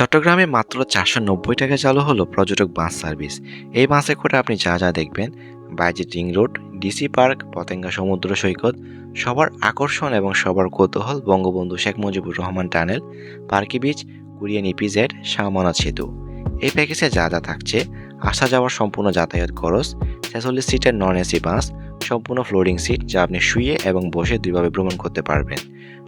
চট্টগ্রামে মাত্র চারশো নব্বই টাকা চালু হলো পর্যটক বাস সার্ভিস। এই বাসে করে আপনি যা যা দেখবেন Bayezid ring road, DC park, Patenga সমুদ্র সৈকত, সবার আকর্ষণ এবং সবার কৌতূহল Bangabandhu Sheikh Mujibur Rahman tunnel, Parki beach, Korean EPZ শাহমানা সেতু। এই প্যাকেজে যা যা থাকছে, আসা যাওয়ার সম্পূর্ণ যাতায়াত খরচ, ছেচল্লিশ সিটের নন এসি বাস সম্পূর্ণ ফ্লোরিং সিট যা আপনি শুয়ে এবং বসে দুইভাবে ভ্রমণ করতে পারবেন।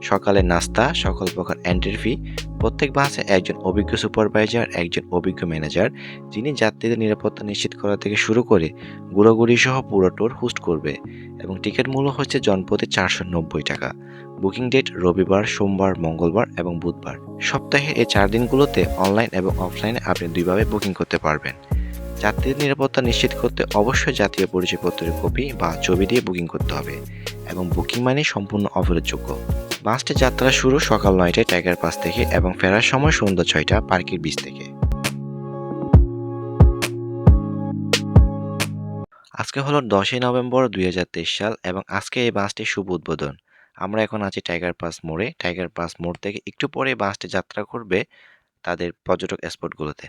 সকালের নাস্তা, সকল প্রকার এন্ট্রি ফি প্রত্যেক বাসে একজন অভিজ্ঞ সুপারভাইজার একজন অভিজ্ঞ ম্যানেজার যিনি যাত্রীদের নিরাপত্তা নিশ্চিত করা থেকে শুরু করে গুঁড়োগুড়ি সহ পুরো ট্যুর হোস্ট করবে। এবং টিকিট মূল্য হচ্ছে জনপ্রতি চারশো নব্বই টাকা। বুকিং ডেট রবিবার, সোমবার, মঙ্গলবার এবং বুধবার। সপ্তাহে এই চার দিনগুলোতে অনলাইন এবং অফলাইনে আপনি দুইভাবে বুকিং করতে পারবেন। যাত্রীদের নিরাপত্তা নিশ্চিত করতে অবশ্যই জাতীয় পরিচয়পত্রের কপি বা ছবি দিয়ে বুকিং করতে হবে। এবং বুকিং মানে সম্পূর্ণ অফারের বাসটি যাত্রা শুরু সকাল নয়টায় টাইগার পাস থেকে এবং ফেরার সময় সন্ধ্যা ছয়টা পার্কের বিচ থেকে। আজকে হলো দশই নভেম্বর দুই হাজার তেইশ সাল এবং আজকে এই বাসটির শুভ উদ্বোধন। আমরা এখন আছি টাইগার পাস মোড়ে। টাইগার পাস মোড় থেকে একটু পরে বাসটি যাত্রা করবে তাদের পর্যটক স্পটগুলোতে।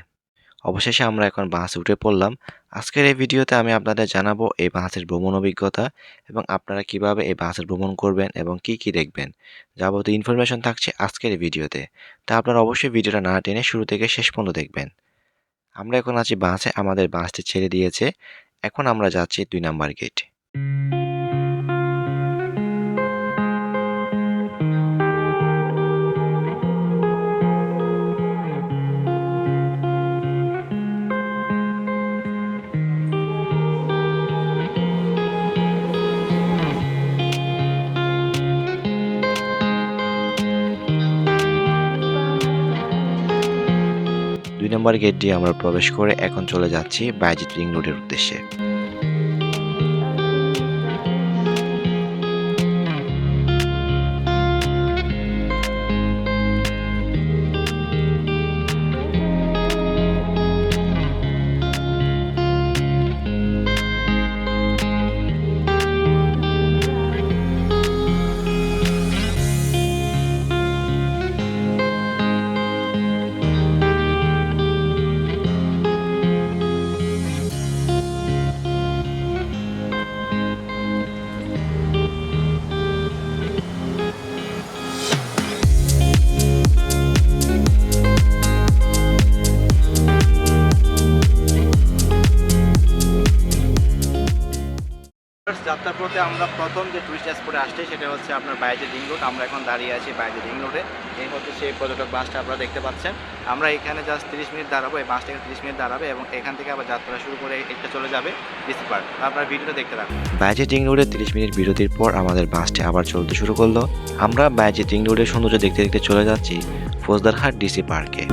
অবশেষে আমরা এখন বাসে উঠে পড়লাম। আজকের এই ভিডিওতে আমি আপনাদের জানাব এই বাসের ভ্রমণ অভিজ্ঞতা এবং আপনারা কীভাবে এই বাসের ভ্রমণ করবেন এবং কি কি দেখবেন। যাবতীয় ইনফরমেশন থাকছে আজকের এই ভিডিওতে। তা আপনারা অবশ্যই ভিডিওটা না টেনে শুরু থেকে শেষ পর্যন্ত দেখবেন। আমরা এখন আছি বাসে আমাদের বাসটি ছেড়ে দিয়েছে। এখন আমরা যাচ্ছি দুই নাম্বার গেট নম্বর গেট দিয়ে আমরা প্রবেশ করে এখন চলে যাচ্ছি বাইজিত রিং রোডের উদ্দেশ্যে। যাত্রার পথে আমরা প্রথম যে টুরিস্ট স্পটে আসছি, সেটা হচ্ছে আপনার বাইজে রিং রোড। আমরা এখন দাঁড়িয়ে আছি বাইজে রিং রোডে। এই হচ্ছে সেই পর্যটক বাসটা আপনারা দেখতে পাচ্ছেন। আমরা এখানে জাস্ট তিরিশ মিনিট দাঁড়াবো, এই বাসটা তিরিশ মিনিট দাঁড়াবে এবং এখান থেকে আবার যাত্রা শুরু করে এটা চলে যাবে ডিসি পার্ক। আপনার ভিডিওটা দেখতে থাকুন। বাইজিত রিং রোডে তিরিশ মিনিট বিরতির পর আমাদের বাসটি আবার চলতে শুরু করল। আমরা বাইজিত রিং রোডের সৌন্দর্য দেখতে দেখতে চলে যাচ্ছি ফৌজদারহাট ডিসি পার্কে।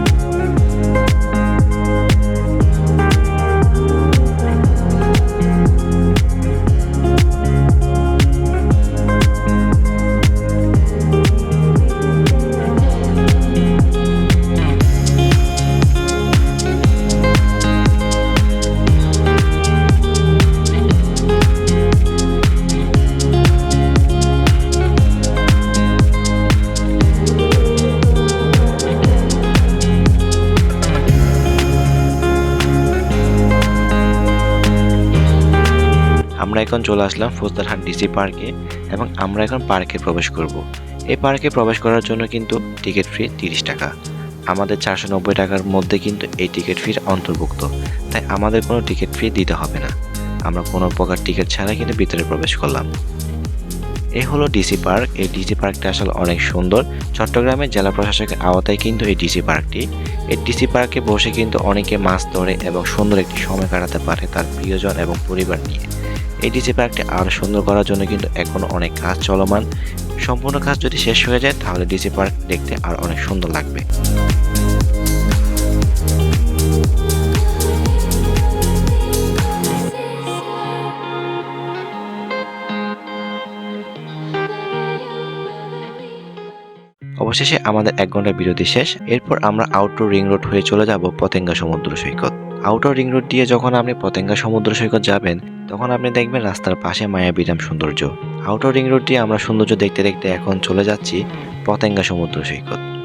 আমরা এখন চলে আসলাম ফৌজদারহাট ডিসি পার্কে এবং আমরা এখন পার্কে প্রবেশ করব। এই পার্কে প্রবেশ করার জন্য কিন্তু টিকিট ফি তিরিশ টাকা। আমাদের চারশো নব্বই টাকার মধ্যে কিন্তু এই টিকিট ফির অন্তর্ভুক্ত। তাই আমাদের কোনো টিকিট ফি দিতে হবে না। আমরা কোনো প্রকার টিকিট ছাড়া কিন্তু ভিতরে প্রবেশ করলাম। এই হলো ডিসি পার্ক। এই ডিসি পার্কটা আসলে অনেক সুন্দর। চট্টগ্রামের জেলা প্রশাসকের আওতায় কিন্তু এই ডিসি পার্কটি। এই ডিসি পার্কে বসে কিন্তু অনেকে মাছ ধরে এবং সুন্দর একটি সময় কাটাতে পারে তার প্রিয়জন এবং পরিবার নিয়ে। এই ডিসি পার্কটি আরও সুন্দর করার জন্য কিন্তু এখনও অনেক কাজ চলমান। সম্পূর্ণ কাজ যদি শেষ হয়ে যায়, তাহলে ডিসি পার্ক দেখতে আর অনেক সুন্দর লাগবে। অবশেষে আমাদের এক ঘণ্টা বিরতি শেষ। এরপর আমরা আউটডোর রিং রোড হয়ে চলে যাব পতেঙ্গা সমুদ্র সৈকত। আউটডোর রিং রোড দিয়ে যখন আপনি পতেঙ্গা সমুদ্র সৈকত যাবেন, তখন আপনি দেখবেন রাস্তার পাশে মায়াবিরাম সৌন্দর্য। আউটার রিং রোড দিয়ে আমরা সৌন্দর্য দেখতে দেখতে এখন চলে যাচ্ছি পতেঙ্গা সমুদ্র সৈকত।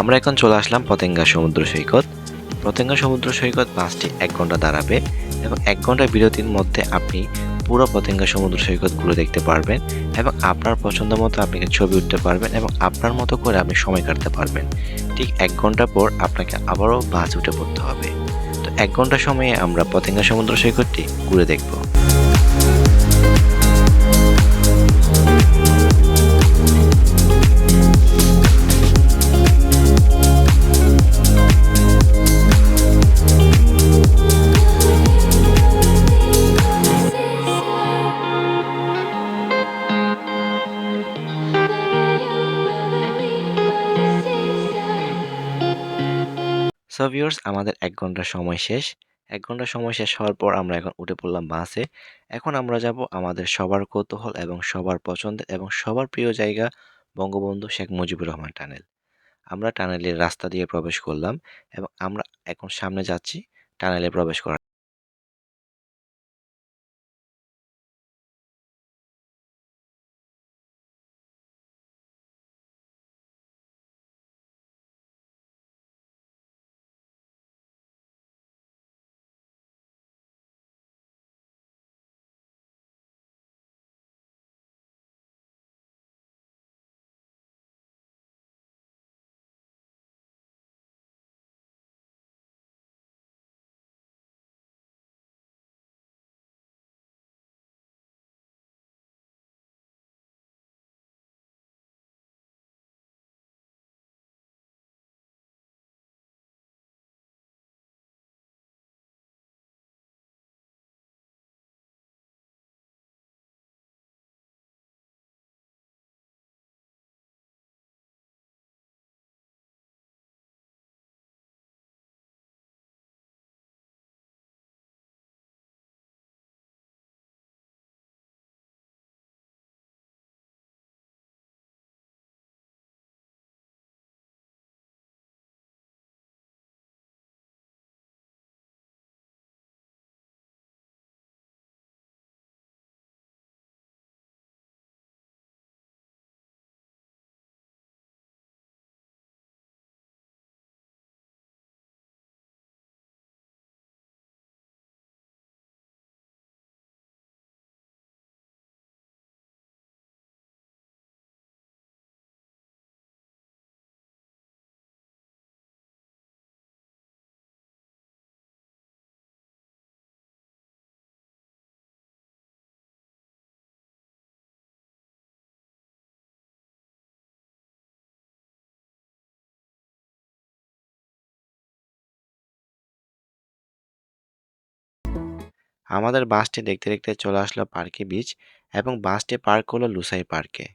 আমরা এখন চলে আসলাম পতেঙ্গা সমুদ্র সৈকত। পতেঙ্গা সমুদ্র সৈকত বাসটি এক ঘণ্টা দাঁড়াবে এবং এক ঘণ্টা বিরতির মধ্যে আপনি পুরো পতেঙ্গা সমুদ্র সৈকত ঘুরে দেখতে পারবেন এবং আপনার পছন্দ মতো আপনি ছবি উঠতে পারবেন এবং আপনার মতো করে আপনি সময় কাটতে পারবেন। ঠিক এক ঘণ্টা পর আপনাকে আবারও বাস উঠে পড়তে হবে। তো এক ঘণ্টা সময়ে আমরা পতেঙ্গা সমুদ্র সৈকতটি ঘুরে দেখব। সো ভিউয়ার্স আমাদের এক ঘণ্টা সময় শেষ। এক ঘণ্টা সময় শেষ হওয়ার পর আমরা এখন উঠে পড়লাম বাসে। এখন আমরা যাব আমাদের সবার কৌতূহল এবং সবার পছন্দের এবং সবার প্রিয় জায়গা বঙ্গবন্ধু শেখ মুজিবুর রহমান টানেল। আমরা টানেলের রাস্তা দিয়ে প্রবেশ করলাম এবং আমরা এখন সামনে যাচ্ছি টানেলে প্রবেশ করার আমাদের বাসটি দেখতে দেখতে চলে আসলো পার্কে বিচ এবং বাসটি পার্ক হলো লুসাই পার্কে।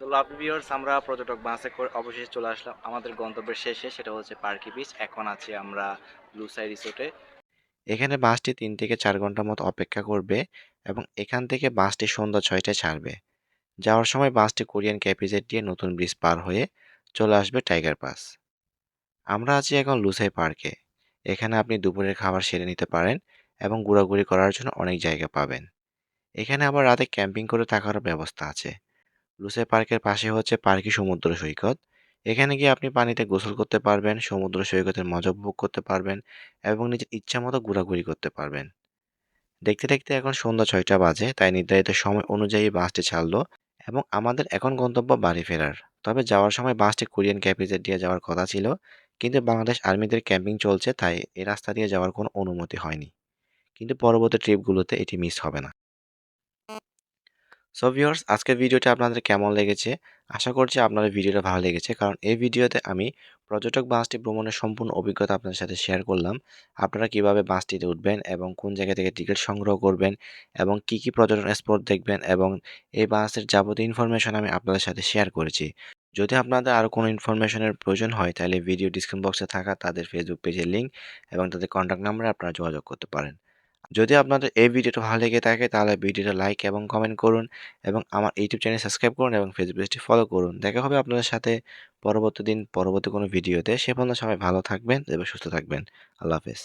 তো লাভ ভিউয়ার্স আমরা পর্যটক বাসে করে অবশেষে চলে আসলাম। আমাদের গন্তব্যের শেষে সেটা হচ্ছে পার্কি বিচ। এখন আছি আমরা লুসাই রিসোর্টে। এখানে বাসটি তিন থেকে চার ঘণ্টা মতো অপেক্ষা করবে এবং এখান থেকে বাসটি সন্ধ্যা ছয়টায় ছাড়বে। যাওয়ার সময় বাসটি কোরিয়ান ক্যাপিজেট দিয়ে নতুন ব্রিজ পার হয়ে চলে আসবে টাইগার পাস। আমরা আছি এখন লুসাই পার্কে। এখানে আপনি দুপুরের খাবার সেরে নিতে পারেন এবং ঘোরাঘুরি করার জন্য অনেক জায়গা পাবেন। এখানে আবার রাতে ক্যাম্পিং করে থাকারও ব্যবস্থা আছে। লুসাই পার্কের পাশে হচ্ছে পার্কি সমুদ্র সৈকত। এখানে গিয়ে আপনি পানিতে গোসল করতে পারবেন, সমুদ্র সৈকতের মজা উপভোগ করতে পারবেন এবং নিজের ইচ্ছা মতো ঘোরাঘুরি করতে পারবেন। দেখতে দেখতে এখন সন্ধ্যা ছয়টা বাজে, তাই নির্ধারিত সময় অনুযায়ী বাসটি ছাড়লো এবং আমাদের এখন গন্তব্য বাড়ি ফেরার। তবে যাওয়ার সময় বাসটি কোরিয়ান ক্যাপিজেট দিয়ে যাওয়ার কথা ছিল, কিন্তু বাংলাদেশ আর্মিদের ক্যাম্পিং চলছে, তাই এ রাস্তা দিয়ে যাওয়ার কোনো অনুমতি হয়নি। কিন্তু পরবর্তী ট্রিপগুলোতে এটি মিস হবে না। সো ভিউয়ার্স আজকের ভিডিওটা আপনাদের কেমন লেগেছে? আশা করছি আপনাদের ভিডিওটা ভালো লেগেছে, কারণ এই ভিডিওতে আমি পর্যটক বাসটি ভ্রমণের সম্পূর্ণ অভিজ্ঞতা আপনাদের সাথে শেয়ার করলাম। আপনারা কীভাবে বাসটিতে উঠবেন এবং কোন জায়গা থেকে টিকিট সংগ্রহ করবেন এবং কি কি পর্যটন স্পট দেখবেন এবং এই বাসের যাবতীয় ইনফরমেশন আমি আপনাদের সাথে শেয়ার করেছি। যদি আপনাদের আরও কোনো ইনফরমেশনের প্রয়োজন হয়, তাহলে ভিডিও ডিসক্রিপশন বক্সে থাকা তাদের ফেসবুক পেজের লিঙ্ক এবং তাদের কন্ট্যাক্ট নাম্বারে আপনারা যোগাযোগ করতে পারেন। যদি আপনাদের এই ভিডিওটা ভালো লেগে থাকে, তাহলে ভিডিওটা লাইক এবং কমেন্ট করুন এবং আমার ইউটিউব চ্যানেল সাবস্ক্রাইব করুন এবং ফেসবুক পেজটি ফলো করুন। দেখা হবে আপনাদের সাথে পরবর্তী দিন, পরবর্তী কোনো ভিডিওতে সে পর্যন্ত সবাই ভালো থাকবেন এবং সুস্থ থাকবেন। আল্লাহ হাফেজ।